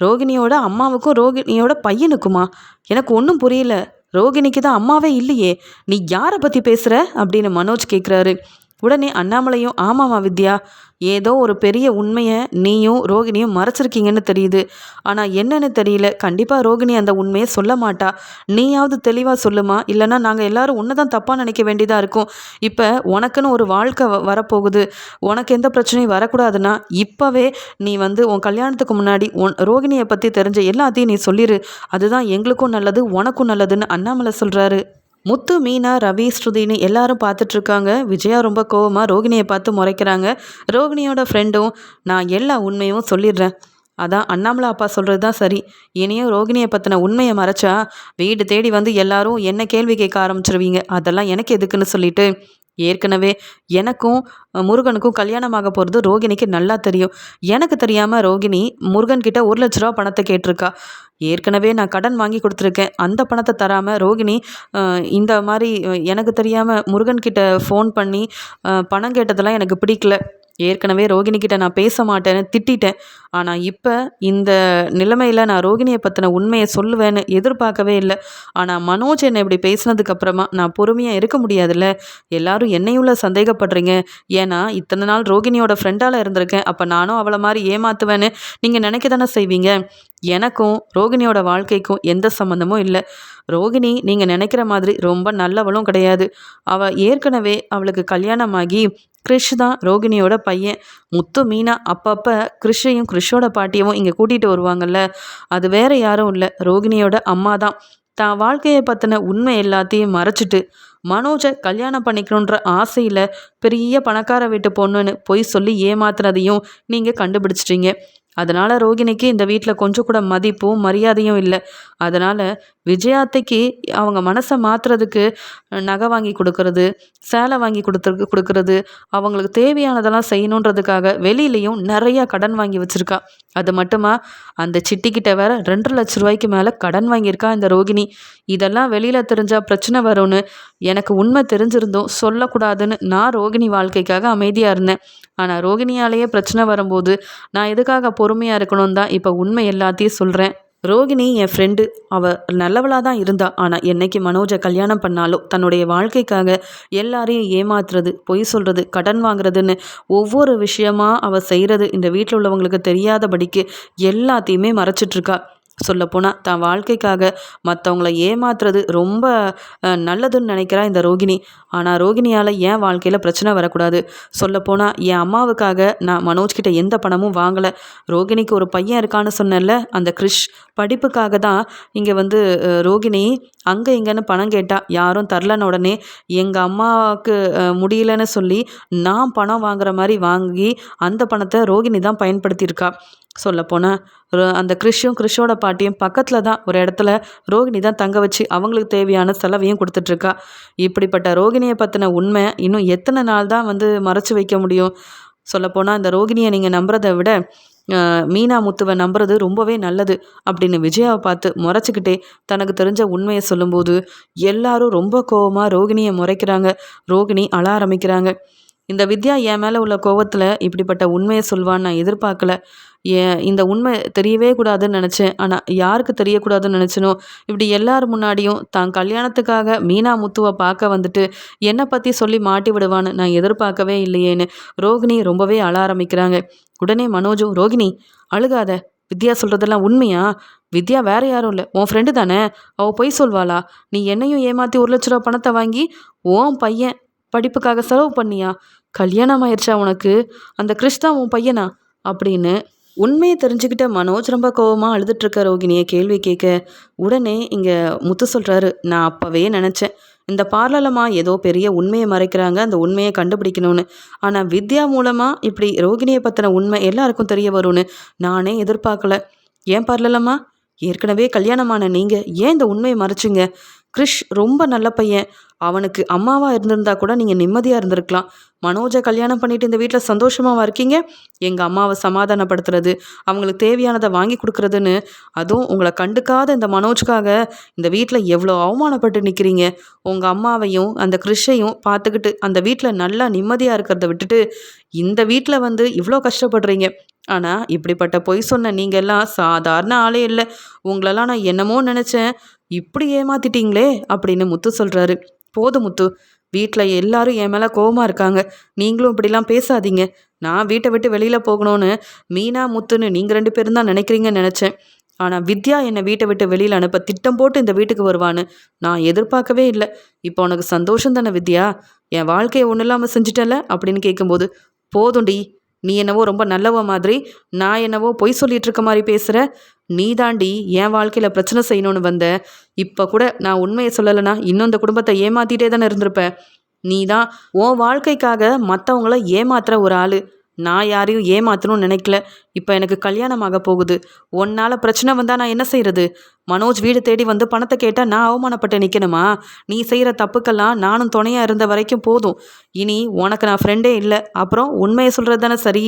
ரோகிணியோட அம்மாவுக்கும் ரோகிணியோட பையனுக்குமா? எனக்கு ஒன்றும் புரியல. ரோகிணிக்கு தான் அம்மாவே இல்லையே. நீ யாரை பற்றி பேசுகிற அப்படின்னு மனோஜ் கேட்குறாரு உடனே அண்ணாமலையும் ஆமாம்மா வித்யா. ஏதோ ஒரு பெரிய உண்மையை நீயும் ரோகிணியும் மறைச்சிருக்கீங்கன்னு தெரியுது. ஆனால் என்னன்னு தெரியல. கண்டிப்பாக ரோகிணி அந்த உண்மையை சொல்ல மாட்டா. நீயாவது தெளிவாக சொல்லுமா? இல்லைன்னா நாங்கள் எல்லாரும் ஒன்று தான் தப்பாக நினைக்க வேண்டியதாக இருக்கும். இப்போ உனக்குன்னு ஒரு வாழ்க்கை வ- வரப்போகுது. உனக்கு எந்த பிரச்சனையும் வரக்கூடாதுன்னா இப்போவே நீ வந்து உன் கல்யாணத்துக்கு முன்னாடி உன் ரோகிணியை பற்றி தெரிஞ்ச எல்லாத்தையும் நீ சொல்லிடு அதுதான் எங்களுக்கும் நல்லது உனக்கும் நல்லதுன்னு அண்ணாமலை சொல்கிறாரு முத்து மீனா ரவி ஸ்ருதின்னு எல்லாரும் பார்த்துட்ருக்காங்க. விஜயா ரொம்ப கோவமாக ரோகிணியை பார்த்து முறைக்கிறாங்க. ரோகிணியோட ஃப்ரெண்டும் நான் எல்லா உண்மையும் சொல்லிடுறேன். அதான் அண்ணாமலை அப்பா சொல்கிறது தான் சரி. இனியும் ரோகிணியை பற்றின உண்மையை மறைச்சா வீடு தேடி வந்து எல்லாரும் என்ன கேள்வி கேட்க ஆரம்பிச்சிருவீங்க? அதெல்லாம் எனக்கு எதுக்குன்னு சொல்லிட்டு ஏற்கனவே எனக்கும் முருகனுக்கும் முருகனுக்கும் கல்யாணமாக போகிறது ரோகிணிக்கு நல்லா தெரியும். எனக்கு தெரியாமல் ரோகிணி முருகன்கிட்ட ஒரு லட்ச ரூபா பணத்தை கேட்டிருக்கா. ஏற்கனவே நான் கடன் வாங்கி கொடுத்துருக்கேன். அந்த பணத்தை தராமல் ரோகிணி இந்த மாதிரி எனக்கு தெரியாமல் முருகன்கிட்ட ஃபோன் பண்ணி பணம் கேட்டதெல்லாம் எனக்கு பிடிக்கல. ஏற்கனவே ரோகிணிக்கிட்ட நான் பேச மாட்டேன்னு திட்டிட்டேன். ஆனால் இப்போ இந்த நிலைமையில் நான் ரோகிணியை பற்றின உண்மையை சொல்லுவேன்னு எதிர்பார்க்கவே இல்லை. ஆனால் மனோஜ் என்னை இப்படி பேசினதுக்கப்புறமா நான் பொறுமையாக இருக்க முடியாதுல்ல. எல்லாரும் என்னையுள்ள சந்தேகப்படுறீங்க. ஏன்னா இத்தனை நாள் ரோகிணியோட ஃப்ரெண்டால் இருந்திருக்கேன். அப்போ நானும் அவளை மாதிரி ஏமாத்துவேன்னு நீங்கள் நினைக்க தானே செய்வீங்க? எனக்கும் ரோகிணியோட வாழ்க்கைக்கும் எந்த சம்மந்தமும் இல்லை. ரோகிணி நீங்கள் நினைக்கிற மாதிரி ரொம்ப நல்லவளும் கிடையாது. அவள் ஏற்கனவே அவளுக்கு கல்யாணமாகி கிறிஷ் தான் ரோகிணியோட பையன். முத்து மீனா அப்பப்போ கிறிஷையும் கிறிஷோட பாட்டியவும் இங்கே கூட்டிகிட்டு வருவாங்கல்ல. அது வேற யாரும் இல்லை. ரோகிணியோட அம்மா தான். தான் வாழ்க்கையை பற்றின உண்மை எல்லாத்தையும் மறைச்சிட்டு மனோஜை கல்யாணம் பண்ணிக்கணுன்ற ஆசையில் பெரிய பணக்கார வீட்டு பொண்ணுன்னு பொய் சொல்லி ஏமாத்துனதையும் நீங்கள் கண்டுபிடிச்சிட்டீங்க. அதனால் ரோகிணிக்கு இந்த வீட்டில் கொஞ்சம் கூட மதிப்பும் மரியாதையும் இல்லை. அதனால் விஜயாத்தைக்கு அவங்க மனசை மாற்றுறதுக்கு நகை வாங்கி கொடுக்கறது சேலை வாங்கி கொடுத்துருக்கு கொடுக்கறது அவங்களுக்கு தேவையானதெல்லாம் செய்யணுன்றதுக்காக வெளியிலையும் நிறையா கடன் வாங்கி வச்சுருக்கா. அது மட்டுமா? அந்த சிட்டிக்கிட்ட வேற ரெண்டு லட்ச ரூபாய்க்கு மேலே கடன் வாங்கியிருக்கா இந்த ரோகிணி. இதெல்லாம் வெளியில் தெரிஞ்சால் பிரச்சனை வரும்னு எனக்கு உண்மை தெரிஞ்சிருந்தும் சொல்லக்கூடாதுன்னு நான் ரோகிணி வாழ்க்கைக்காக அமைதியாக இருந்தேன். ஆனால் ரோகிணியாலேயே பிரச்சனை வரும்போது நான் எதுக்காக பொறுமையாக இருக்கணும் தான் இப்போ உண்மை எல்லாத்தையும் சொல்கிறேன் ரோகிணி என் ஃப்ரெண்டு அவள் நல்லவளாக தான் இருந்தா. ஆனால் என்னைக்கு மனோஜை கல்யாணம் பண்ணாலோ தன்னுடைய வாழ்க்கைக்காக எல்லாரையும் ஏமாத்துறது பொய் சொல்கிறது கடன் வாங்குறதுன்னு ஒவ்வொரு விஷயமா அவள் செய்கிறது இந்த வீட்டில் உள்ளவங்களுக்கு தெரியாதபடிக்கு எல்லாத்தையுமே மறைச்சிட்ருக்கா சொல்லப்போனால் தான் வாழ்க்கைக்காக மற்றவங்கள ஏமாத்துறது ரொம்ப நல்லதுன்னு நினைக்கிறா இந்த ரோகிணி. ஆனால் ரோகிணியால் என் வாழ்க்கையில் பிரச்சனை வரக்கூடாது. சொல்லப்போனால் என் அம்மாவுக்காக நான் மனோஜ்கிட்ட எந்த பணமும் வாங்கலை. ரோகிணிக்கு ஒரு பையன் இருக்கான்னு சொன்னேன்ல அந்த கிறிஷ் படிப்புக்காக தான் இங்கே வந்து ரோகிணி அங்கே இங்கேன்னு பணம் கேட்டால் யாரும் தரலன்னு உடனே எங்கள் அம்மாவுக்கு முடியலன்னு சொல்லி நான் பணம் வாங்குற மாதிரி வாங்கி அந்த பணத்தை ரோகிணி தான் பயன்படுத்தியிருக்கா. சொல்லப்போனால் அந்த கிறிஷும் கிறிஷோட பாட்டியும் பக்கத்தில் தான் ஒரு இடத்துல ரோகிணி தான் தங்க வச்சு அவங்களுக்கு தேவையான செலவையும் கொடுத்துட்ருக்கா இப்படிப்பட்ட ரோகிணியை பற்றின உண்மை இன்னும் எத்தனை நாள் தான் வந்து மறைச்சு வைக்க முடியும்? சொல்லப்போனால் இந்த ரோகிணியை நீங்கள் நம்புறதை விட மீனா முத்துவை நம்புறது ரொம்பவே நல்லது அப்படின்னு விஜயாவை பார்த்து முறைச்சிக்கிட்டே தனக்கு தெரிஞ்ச உண்மையை சொல்லும்போது எல்லாரும் ரொம்ப கோவமாக ரோகிணியை முறைக்கிறாங்க. ரோகிணி அழ ஆரம்பிக்கிறாங்க. இந்த வித்யா என் மேலே உள்ள கோவத்தில் இப்படிப்பட்ட உண்மையை சொல்வான்னு நான் எதிர்பார்க்கல. ஏன் இந்த உண்மை தெரியவே கூடாதுன்னு நினச்சேன். ஆனால் யாருக்கு தெரியக்கூடாதுன்னு நினச்சனோ? இப்படி எல்லார் முன்னாடியும் தான் கல்யாணத்துக்காக மீனா முத்துவை பார்க்க வந்துட்டு என்னை பற்றி சொல்லி மாட்டி விடுவான்னு நான் எதிர்பார்க்கவே இல்லையேன்னு ரோகிணி ரொம்பவே அழ ஆரம்பிக்கிறாங்க. உடனே மனோஜும் ரோகிணி அழுகாத. வித்யா சொல்கிறதெல்லாம் உண்மையா? வித்யா வேற யாரும் இல்லை. உன் ஃப்ரெண்டு தானே. அவள் பொய் சொல்வாளா? நீ என்னையும் ஏமாற்றி ஒரு லட்ச ரூபா பணத்தை வாங்கி உன் பையன் படிப்புக்காக செலவு பண்ணியா? கல்யாணம் ஆயிடுச்சா உனக்கு? அந்த கிறிஷ் தான் உன் பையனா? அப்படின்னு உண்மையை தெரிஞ்சுக்கிட்ட மனோஜ் ரொம்ப கோவமாக அழுதுட்ருக்க ரோகிணியை கேள்வி கேட்க உடனே இங்கே முத்து சொல்கிறாரு நான் அப்போவே நினச்சேன். இந்த பார்லலமா ஏதோ பெரிய உண்மையை மறைக்கிறாங்க அந்த உண்மையை கண்டுபிடிக்கணும்னு. ஆனால் வித்யா மூலமாக இப்படி ரோகிணியை பற்றின உண்மை எல்லாருக்கும் தெரிய வரும்னு நானே எதிர்பார்க்கல. ஏன் பார்லலம்மா? ஏற்கனவே கல்யாணமான நீங்கள் ஏன் இந்த உண்மையை மறைச்சிங்க? கிறிஷ் ரொம்ப நல்ல பையன். அவனுக்கு அம்மாவாக இருந்திருந்தா கூட நீங்கள் நிம்மதியாக இருந்திருக்கலாம். மனோஜை கல்யாணம் பண்ணிட்டு இந்த வீட்டில் சந்தோஷமாவா இருக்கீங்க? எங்கள் அம்மாவை சமாதானப்படுத்துறது அவங்களுக்கு தேவையானதை வாங்கி கொடுக்குறதுன்னு அதுவும் உங்களை கண்டுக்காத இந்த மனோஜ்க்காக இந்த வீட்டில் எவ்வளோ அவமானப்பட்டு நிற்கிறீங்க உங்கள் அம்மாவையும் அந்த கிறிஷையும் பார்த்துக்கிட்டு அந்த வீட்டில் நல்லா நிம்மதியாக இருக்கிறத விட்டுட்டு இந்த வீட்டில் வந்து இவ்வளோ கஷ்டப்படுறீங்க. ஆனால் இப்படிப்பட்ட பொய் சொன்ன நீங்கள் எல்லாம் சாதாரண ஆளே இல்லை. உங்களெல்லாம் நான் என்னமோ நினச்சேன். இப்படி ஏமாத்திட்டீங்களே அப்படின்னு முத்து சொல்கிறாரு போதும் முத்து. வீட்டில் எல்லாரும் என் மேலே கோவமாக இருக்காங்க. நீங்களும் இப்படிலாம் பேசாதீங்க. நான் வீட்டை விட்டு வெளியில் போகணும்னு மீனா முத்துன்னு நீங்கள் ரெண்டு பேரும் தான் நினைக்கிறீங்கன்னு நினச்சேன். ஆனால் வித்யா என்னை வீட்டை விட்டு வெளியில் அனுப்ப திட்டம் போட்டு இந்த வீட்டுக்கு வருவான்னு நான் எதிர்பார்க்கவே இல்லை. இப்போ உனக்கு சந்தோஷம் தானே வித்யா? என் வாழ்க்கையை ஒன்றும் இல்லாமல் செஞ்சிட்டல அப்படின்னு கேட்கும்போது போதும்டி நீ என்னவோ ரொம்ப நல்லவ மாதிரி நான் என்னவோ பொய் சொல்லிட்டு இருக்க மாதிரி பேசுகிற நீ தாண்டி என் வாழ்க்கையில் பிரச்சனை செய்யணும்னு வந்த. இப்போ கூட நான் உண்மையை சொல்லலைன்னா இன்னும் இந்த குடும்பத்தை ஏமாத்திட்டே தானே இருந்திருப்ப நீ தான் உன் வாழ்க்கைக்காக மற்றவங்கள ஏமாத்துற ஒரு ஆள். நான் யாரையும் ஏமாத்தணும்னு நினைக்கல. இப்போ எனக்கு கல்யாணம் ஆக போகுது. உன்னால் பிரச்சனை வந்தால் நான் என்ன செய்கிறது மனோஜ் வீடு தேடி வந்து பணத்தை கேட்டால் நான் அவமானப்பட்டு நிற்கணுமா நீ செய்கிற தப்புக்கெல்லாம் நானும் துணையாக இருந்த வரைக்கும் போதும். இனி உனக்கு நான் ஃப்ரெண்டே இல்லை. அப்புறம் உண்மையை சொல்கிறது தானே சரி.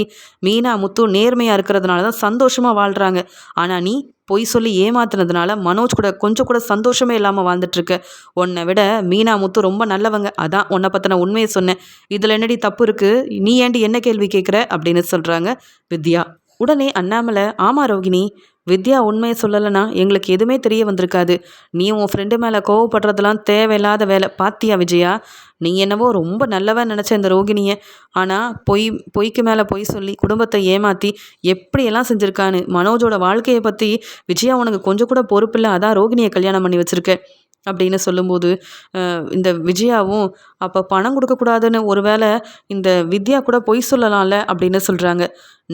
மீனா முத்து நேர்மையாக இருக்கிறதுனால தான் சந்தோஷமாக வாழ்கிறாங்க ஆனால் நீ பொய் சொல்லி ஏமாத்துனதுனால மனோஜ் கூட கொஞ்சம் கூட சந்தோஷமே இல்லாமல் வாழ்ந்துட்டுருக்க. உன்னை விட மீனா முத்து ரொம்ப நல்லவங்க. அதான் உன்னை பற்றின உண்மையை சொன்னேன். இதில் என்னடி தப்பு இருக்குது நீ ஏண்டி என்ன கேள்வி கேட்குற அப்படின்னு சொல்கிறாங்க வித்யா. உடனே அண்ணாமலை ஆமா ரோகிணி வித்யா உண்மையை சொல்லலைன்னா எங்களுக்கு எதுவுமே தெரிய வந்திருக்காது. நீ உன் ஃப்ரெண்டு மேலே கோவப்படுறதெல்லாம் தேவையில்லாத வேலை. பாத்தியா விஜயா? நீ என்னவோ ரொம்ப நல்லவன் நினச்ச இந்த ரோகிணியை. ஆனால் பொய் பொய்க்கு மேலே பொய் சொல்லி குடும்பத்தை ஏமாற்றி எப்படியெல்லாம் செஞ்சுருக்கான்னு மனோஜோட வாழ்க்கையை பற்றி விஜயா உனக்கு கொஞ்சம் கூட பொறுப்பில்லை. அதான் ரோகிணியை கல்யாணம் பண்ணி வச்சுருக்கேன் அப்படின்னு சொல்லும்போது இந்த விஜயாவும் அப்போ பணம் கொடுக்கக்கூடாதுன்னு ஒருவேளை இந்த வித்யா கூட பொய் சொல்லலாம்ல? அப்படின்னு சொல்கிறாங்க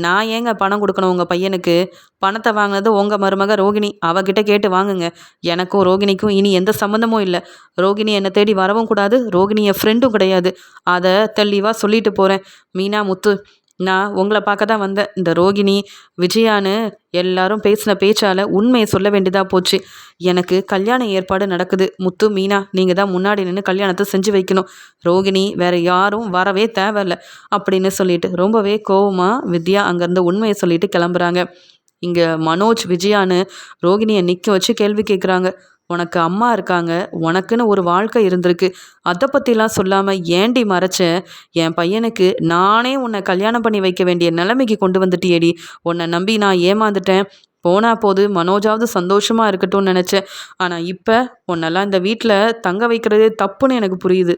நான் ஏங்க பணம் கொடுக்கணும் உங்கள் பையனுக்கு? பணத்தை வாங்கினது உங்கள் மருமக ரோகிணி. அவகிட்ட கேட்டு வாங்குங்க. எனக்கும் ரோகிணிக்கும் இனி எந்த சம்மந்தமும் இல்லை. ரோகிணி என்னை தேடி வரவும் கூடாது. ரோகிணி என் ஃப்ரெண்டும் கிடையாது. அதை தெளிவாக சொல்லிட்டு போகிறேன் மீனா முத்து நான் உங்களை பார்க்க தான் வந்தேன். இந்த ரோகிணி விஜயான்னு எல்லாரும் பேசின பேச்சால் உண்மையை சொல்ல வேண்டியதாக போச்சு. எனக்கு கல்யாண ஏற்பாடு நடக்குது. முத்து மீனா நீங்கள் தான் முன்னாடி நின்று கல்யாணத்தை செஞ்சு வைக்கணும். ரோகிணி வேற யாரும் வரவே தேவையில்ல அப்படின்னு சொல்லிட்டு ரொம்பவே கோவமாக வித்யா அங்கேருந்து உண்மையை சொல்லிட்டு கிளம்புறாங்க. இங்கே மனோஜ் விஜயான்னு ரோகிணியை நிற்க வச்சு கேள்வி கேட்குறாங்க உனக்கு அம்மா இருக்காங்க உனக்குன்னு ஒரு வாழ்க்கை இருந்திருக்கு. அதை பற்றிலாம் சொல்லாமல் ஏண்டி மறைச்ச? என் பையனுக்கு நானே உன்னை கல்யாணம் பண்ணி வைக்க வேண்டிய நிலைமைக்கு கொண்டு வந்துட்டியேடி. உன்னை நம்பி நான் ஏமாந்துட்டேன். போனா போது மனோஜாவது சந்தோஷமாக இருக்கட்டும்னு நினச்சேன். ஆனால் இப்போ உன்னெல்லாம் இந்த வீட்டில் தங்க வைக்கிறதே தப்புன்னு எனக்கு புரியுது.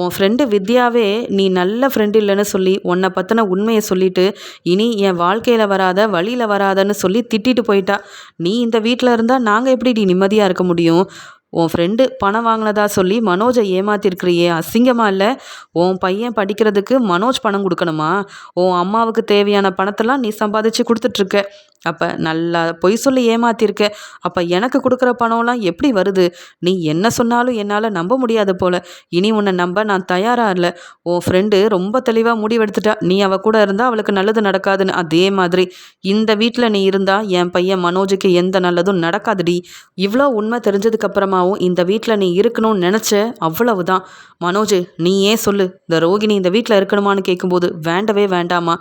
உன் ஃப்ரெண்டு வித்யாவே நீ நல்ல ஃப்ரெண்டு இல்லைன்னு சொல்லி உன்னை பற்றின உண்மையை சொல்லிட்டு இனி என் வாழ்க்கையில் வராத வழியில் வராதன்னு சொல்லி திட்டிட்டு போயிட்டா. நீ இந்த வீட்டில் இருந்தால் நாங்கள் எப்படி நீ நிம்மதியாக இருக்க முடியும்? உன் ஃப்ரெண்டு பணம் வாங்கினதா சொல்லி மனோஜை ஏமாத்திருக்கிறியே அசிங்கமாக இல்லை? உன் பையன் படிக்கிறதுக்கு மனோஜ் பணம் கொடுக்கணுமா? உன் அம்மாவுக்கு தேவையான பணத்தெல்லாம் நீ சம்பாதிச்சு கொடுத்துட்ருக்க அப்போ நல்லா பொய் சொல்லி ஏமாத்திருக்க. அப்போ எனக்கு கொடுக்குற பணம்லாம் எப்படி வருது? நீ என்ன சொன்னாலும் என்னால் நம்ப முடியாது போல. இனி உன்னை நம்ப நான் தயாராக இல்லை. உன் ஃப்ரெண்டு ரொம்ப தெளிவாக முடிவெடுத்துட்டா. நீ அவள் கூட இருந்தால் அவளுக்கு நல்லது நடக்காதுன்னு அதே மாதிரி. இந்த வீட்டில் நீ இருந்தால் என் பையன் மனோஜுக்கு எந்த நல்லதும் நடக்காதுடி. இவ்வளோ உண்மை தெரிஞ்சதுக்கப்புறமாவும் இந்த வீட்டில் நீ இருக்கணும்னு நினச்ச அவ்வளவுதான். மனோஜ் நீ ஏன் சொல்லு? இந்த ரோகிணி இந்த வீட்டில் இருக்கணுமான்னு கேட்கும்போது வேண்டவே வேண்டாமா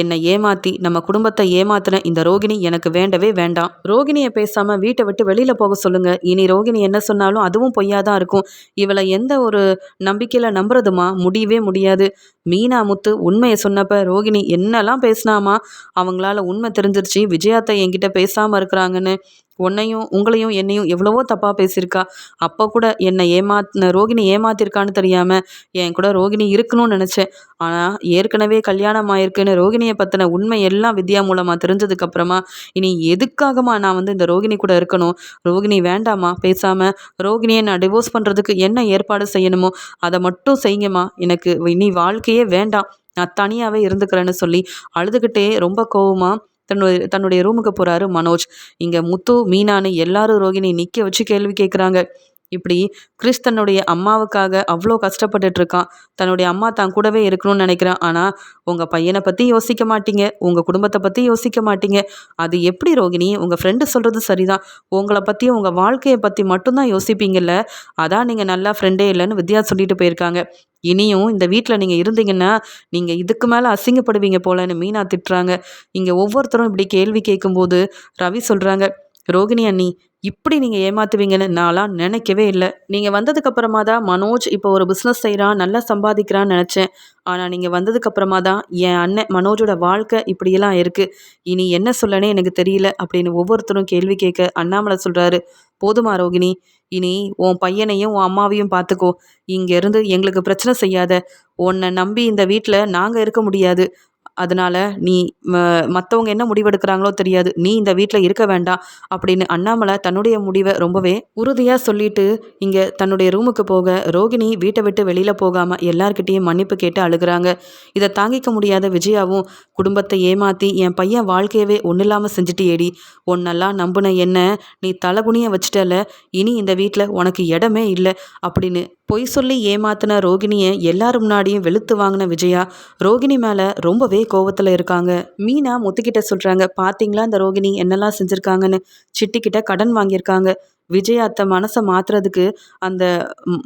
என்னை ஏமாற்றி நம்ம குடும்பத்தை ஏமாத்தின இந்த ரோகிணி எனக்கு வேண்டவே வேண்டாம். ரோகிணியை பேசாமல் வீட்டை விட்டு வெளியில் போக சொல்லுங்க. இனி ரோகிணி என்ன சொன்னாலும் அதுவும் பொய்யாதான் இருக்கும். இவளை எந்த ஒரு நம்பிக்கையில் நம்புறதுமா? முடியவே முடியாது. மீனா முத்து உண்மையை சொன்னப்ப ரோகிணி என்னெல்லாம் பேசினாமா? அவங்களால உண்மை தெரிஞ்சிருச்சு. விஜயாத்தை என்கிட்ட பேசாமல் இருக்கிறாங்கன்னு. உன்னையும் உங்களையும் என்னையும் எவ்வளவோ தப்பாக பேசியிருக்கா. அப்போ கூட என்னை ஏமாத்தின ரோகிணி ஏமாத்திருக்கான்னு தெரியாமல் என் கூட ரோகிணி இருக்கணும்னு நினச்சேன். ஆனால் ஏற்கனவே கல்யாணம் ஆயிருக்குன்னு ரோகிணியை பற்றின உண்மை எல்லாம் வித்யா மூலமாக தெரிஞ்சதுக்கப்புறமா இனி எதுக்காகமா நான் வந்து இந்த ரோகிணி கூட இருக்கணும்? ரோகிணி வேண்டாமா? பேசாமல் ரோகிணியை நான் டிவோர்ஸ் பண்ணுறதுக்கு என்ன ஏற்பாடு செய்யணுமோ அதை மட்டும் செய்யுங்கம்மா. எனக்கு இனி வாழ்க்கையே வேண்டாம். நான் தனியாகவே இருந்துக்கிறேன்னு சொல்லி அழுதுகிட்டே ரொம்ப கோவமாக தன்னுடைய தன்னுடைய ரூமுக்கு போகிறாரு மனோஜ். இங்கே முத்து மீனான்னு எல்லாரும் ரோகிணி நிற்க வச்சு கேள்வி கேட்குறாங்க இப்படி கிறிஸ் தன்னுடைய அம்மாவுக்காக அவ்வளோ கஷ்டப்பட்டுட்டு இருக்கான் தன்னுடைய அம்மா தான் கூடவே இருக்கணும்னு நினைக்கிறான். ஆனால் உங்கள் பையனை பற்றி யோசிக்க மாட்டீங்க. உங்கள் குடும்பத்தை பற்றி யோசிக்க மாட்டீங்க. அது எப்படி ரோகிணி? உங்கள் ஃப்ரெண்டு சொல்கிறது சரிதான். உங்களை பற்றி உங்கள் வாழ்க்கையை பற்றி மட்டும்தான் யோசிப்பீங்கல்ல? அதான் நீங்கள் நல்லா ஃப்ரெண்டே இல்லைன்னு வித்யா சொல்லிட்டு போயிருக்காங்க. இனியும் இந்த வீட்டில் நீங்கள் இருந்தீங்கன்னா நீங்கள் இதுக்கு மேலே அசிங்கப்படுவீங்க போலன்னு மீனா திட்டுறாங்க. இங்கே ஒவ்வொருத்தரும் இப்படி கேள்வி கேட்கும்போது ரவி சொல்கிறாங்க ரோகிணி அண்ணி இப்படி நீங்கள் ஏமாத்துவீங்கன்னு நான்லாம் நினைக்கவே இல்லை. நீங்கள் வந்ததுக்கப்புறமா தான் மனோஜ் இப்போ ஒரு பிஸ்னஸ் செய்கிறான் நல்லா சம்பாதிக்கிறான்னு நினச்சேன். ஆனால் நீங்கள் வந்ததுக்கப்புறமா தான் என் அண்ணன் மனோஜோட வாழ்க்கை இப்படியெல்லாம் இருக்குது இனி என்ன சொல்லனே எனக்கு தெரியல அப்படின்னு ஒவ்வொருத்தரும் கேள்வி கேட்க அண்ணாமலை சொல்கிறாரு போதுமா ரோகிணி இனி உன் பையனையும் உன் அம்மாவையும் பார்த்துக்கோ இங்கேருந்து எங்களுக்கு பிரச்சனை செய்யாத. உன்னை நம்பி இந்த வீட்டில் நாங்கள் இருக்க முடியாது. அதனால் நீ மற்றவங்க என்ன முடிவெடுக்கிறாங்களோ தெரியாது. நீ இந்த வீட்டில் இருக்க வேண்டாம் அப்படின்னு அண்ணாமலை தன்னுடைய முடிவை ரொம்பவே உறுதியாக சொல்லிட்டு இங்கே தன்னுடைய ரூமுக்கு போக ரோகிணி வீட்டை விட்டு வெளியில் போகாமல் எல்லார்கிட்டேயும் மன்னிப்பு கேட்டு அழுகிறாங்க. இதை தாங்கிக்க முடியாத விஜயாவும் குடும்பத்தை ஏமாற்றி என் பையன் வாழ்க்கையவே ஒன்றும் இல்லாமல் செஞ்சுட்டியேடி. உன்னெல்லாம் நம்புன என்ன? நீ தலகுனியை வச்சுட்டல. இனி இந்த வீட்டில் உனக்கு இடமே இல்லை. அப்படின்னு பொய் சொல்லி ஏமாத்தின ரோகிணியை எல்லாரும் முன்னாடியும் வெளுத்து வாங்கின விஜயா ரோகிணி மேலே ரொம்பவே கோவத்தில் இருக்காங்க. மீனா முத்துக்கிட்ட சொல்கிறாங்க பார்த்தீங்களா அந்த ரோகிணி? என்னெல்லாம் செஞ்சுருக்காங்கன்னு? சிட்டிக்கிட்ட கடன் வாங்கியிருக்காங்க. விஜய் அத்தை மனசை மாற்றுறதுக்கு அந்த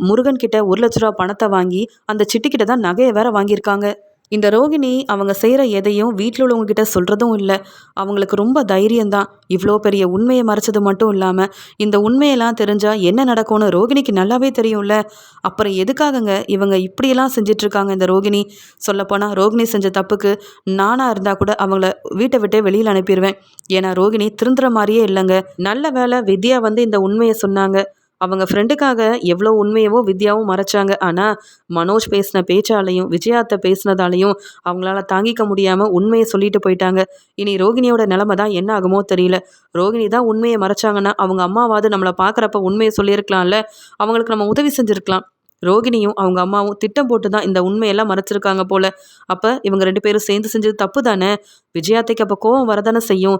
முருகன்கிட்ட ஒரு லட்ச ரூபா பணத்தை வாங்கி அந்த சிட்டிக்கிட்ட தான் நகையை வேற வாங்கியிருக்காங்க. இந்த ரோகிணி அவங்க செய்கிற எதையும் வீட்டில் உள்ளவங்கக்கிட்ட சொல்கிறதும் இல்லை. அவங்களுக்கு ரொம்ப தைரியம்தான். இவ்வளோ பெரிய உண்மையை மறைச்சது மட்டும் இல்லாமல் இந்த உண்மையெல்லாம் தெரிஞ்சால் என்ன நடக்கும்னு ரோகிணிக்கு நல்லாவே தெரியும்ல. அப்புறம் எதுக்காகங்க இவங்க இப்படியெல்லாம் செஞ்சிட்ருக்காங்க இந்த ரோகிணி? சொல்லப்போனால் ரோகிணி செஞ்ச தப்புக்கு நானாக இருந்தால் கூட அவங்கள வீட்டை விட்டே வெளியில் அனுப்பிடுவேன் ஏன்னா ரோகிணி திருந்துற மாதிரியே இல்லைங்க. நல்ல வேலை வித்யா வந்து இந்த உண்மையை சொன்னாங்க. அவங்க ஃப்ரெண்டுக்காக எவ்வளோ உண்மையவோ வித்யாவும் மறைச்சாங்க. ஆனால் மனோஜ் பேசின பேச்சாலையும் விஜயாத்தை பேசினதாலையும் அவங்களால தாங்கிக்க முடியாமல் உண்மையை சொல்லிட்டு போயிட்டாங்க. இனி ரோகிணியோட நிலமை தான் என்ன ஆகுமோ தெரியல. ரோகிணி தான் உண்மையை மறைச்சாங்கன்னா அவங்க அம்மாவாவது நம்மளை பார்க்குறப்ப உண்மையை சொல்லியிருக்கலாம்ல? அவங்களுக்கு நம்ம உதவி செஞ்சுருக்கலாம். ரோகிணியும் அவங்க அம்மாவும் திட்டம் போட்டு தான் இந்த உண்மையெல்லாம் மறைச்சிருக்காங்க போல. அப்போ இவங்க ரெண்டு பேரும் சேர்ந்து செஞ்சது தப்பு தானே? விஜயாத்தைக்கு அப்போ கோவம் வரதானே செய்யும்?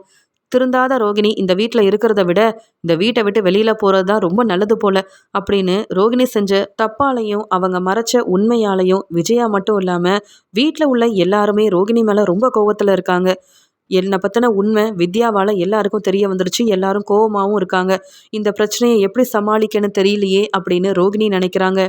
திருந்தாத ரோகிணி இந்த வீட்டில் இருக்கிறத விட இந்த வீட்டை விட்டு வெளியில் போகிறது தான் ரொம்ப நல்லது போல அப்படின்னு ரோகிணி செஞ்ச தப்பாலையும் அவங்க மறைச்ச உண்மையாலையும் விஜயா மட்டும் இல்லாமல் வீட்டில் உள்ள எல்லாருமே ரோகிணி மேலே ரொம்ப கோவத்தில் இருக்காங்க. என்னை பற்றின உண்மை வித்யாவால் எல்லாருக்கும் தெரிய வந்துருச்சு எல்லாரும் கோவமாகவும் இருக்காங்க. இந்த பிரச்சனையை எப்படி சமாளிக்கன்னு தெரியலையே அப்படின்னு ரோகிணி நினைக்கிறாங்க.